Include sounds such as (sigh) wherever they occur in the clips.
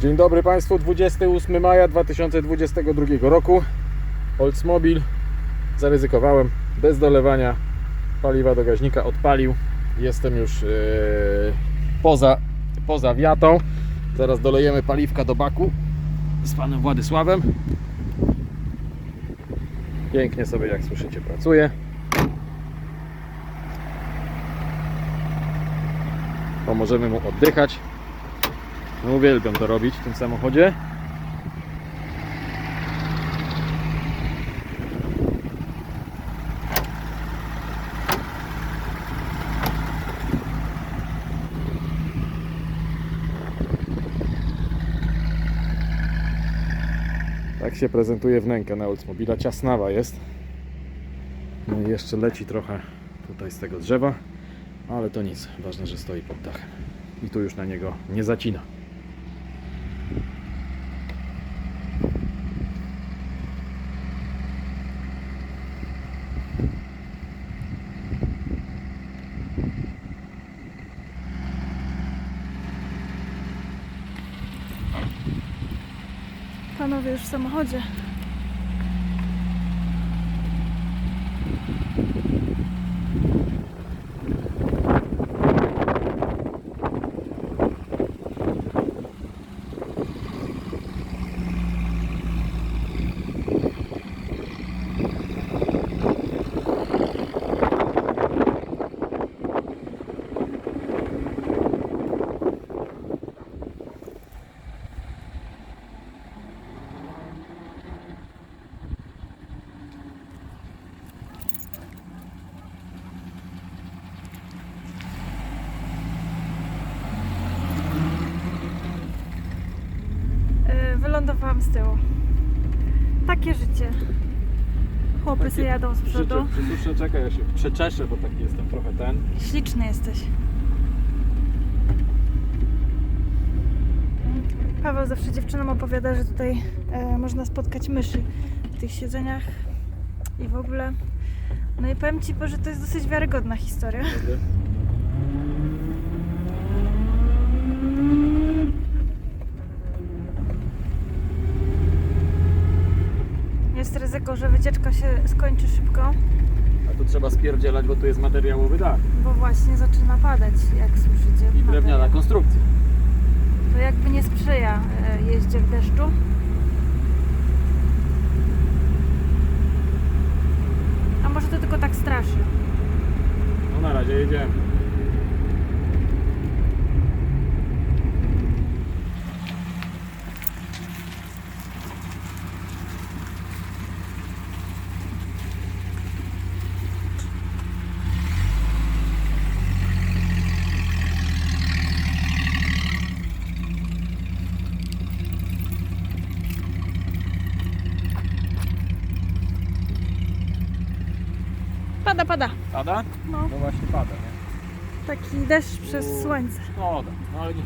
Dzień dobry Państwu, 28 maja 2022 roku. Oldsmobile zaryzykowałem bez dolewania paliwa do gaźnika, odpalił. Jestem już yy, poza, poza wiatą. Zaraz dolejemy paliwka do baku z panem Władysławem. Pięknie sobie, jak słyszycie, pracuje. Pomożemy mu oddychać. No, uwielbiam to robić w tym samochodzie. Tak się prezentuje wnęka na Oldsmobila. Ciasnawa jest. No i jeszcze leci trochę tutaj z tego drzewa, ale to nic. Ważne, że stoi pod dachem. I tu już na niego nie zacina. Panowie już w samochodzie. Yy, Wylądowałam z tyłu. Takie życie. Chłopy sobie jadą z przodu. Przysuszę, czekaj, ja się przeczeszę, bo taki jestem trochę ten. Śliczny jesteś. Paweł zawsze dziewczynom opowiada, że tutaj e, można spotkać myszy w tych siedzeniach i w ogóle. No i powiem Ci, że to jest dosyć wiarygodna historia. Jest ryzyko, że wycieczka się skończy szybko, A tu trzeba spierdzielać, bo tu jest materiałowy dach bo właśnie zaczyna padać, jak słyszycie. i drewniana Materiał. konstrukcja. To jakby nie sprzyja e, jeździe w deszczu. A może to tylko tak straszy? No na razie jedziemy. Pada, pada. Pada? No, No właśnie pada, nie? taki deszcz przez słońce. Szkoda, no ale nic.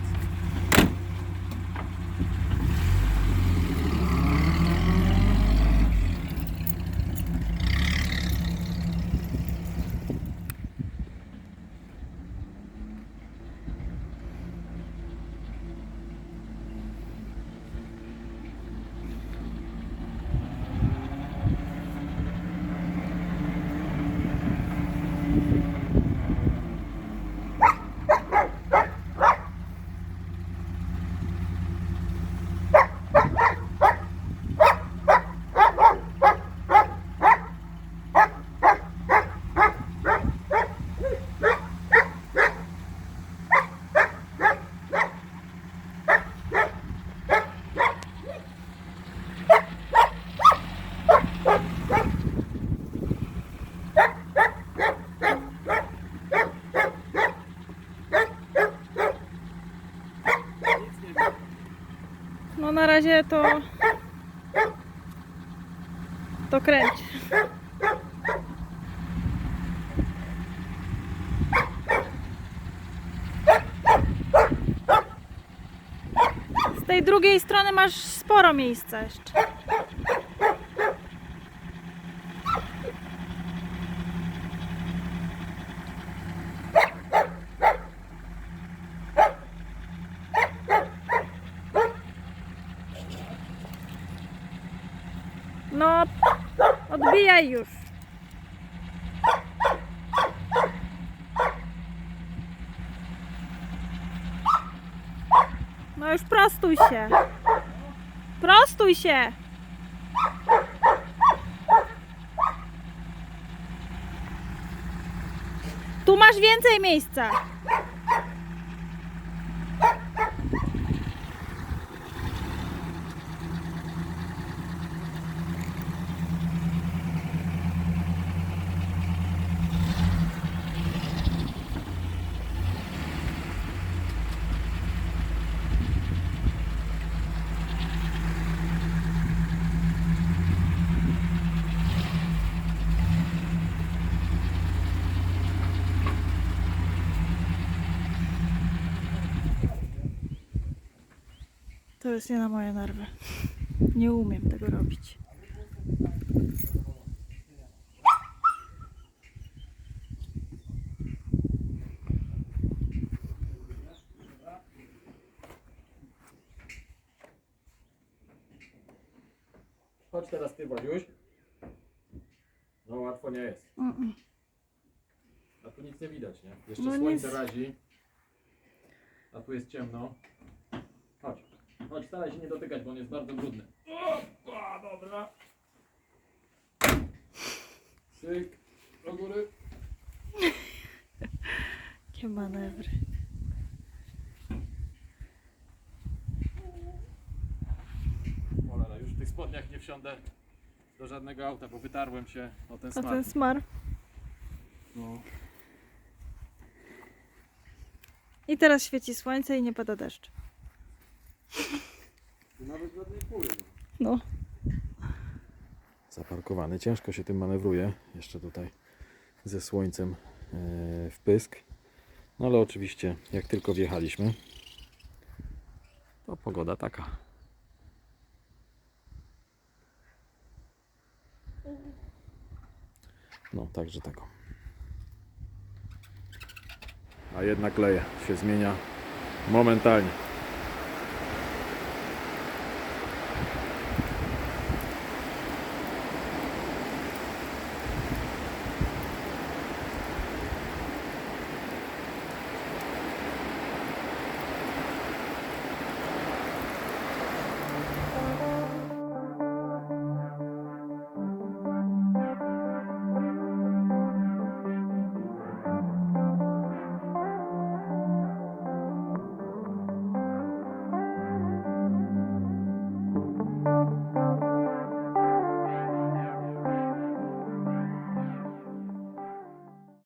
Razie to... To kręci. Z tej drugiej strony masz sporo miejsca jeszcze. Odbijaj już. No już prostuj się. Prostuj się. Tu masz więcej miejsca. To jest nie na moje nerwy. Nie umiem tego robić. Chodź teraz ty, Woliuś. No łatwo nie jest. Mm-mm. A tu nic nie widać, nie? Jeszcze No słońce nic. razi. A tu jest ciemno. Chodź. Staraj się nie dotykać, bo on jest bardzo brudny. O, dobra. Syk. Do góry. (laughs) Jakie manewry. Cholera, już w tych spodniach nie wsiądę do żadnego auta, bo wytarłem się o ten A smart. ten smar. No. I teraz świeci słońce i nie pada deszcz. Nawet żadnej kury. No. Zaparkowany, ciężko się tym manewruje. Jeszcze tutaj ze słońcem e, w pysk. No ale oczywiście, jak tylko wjechaliśmy, to pogoda taka. No, także tego. A jednak leje się zmienia momentalnie.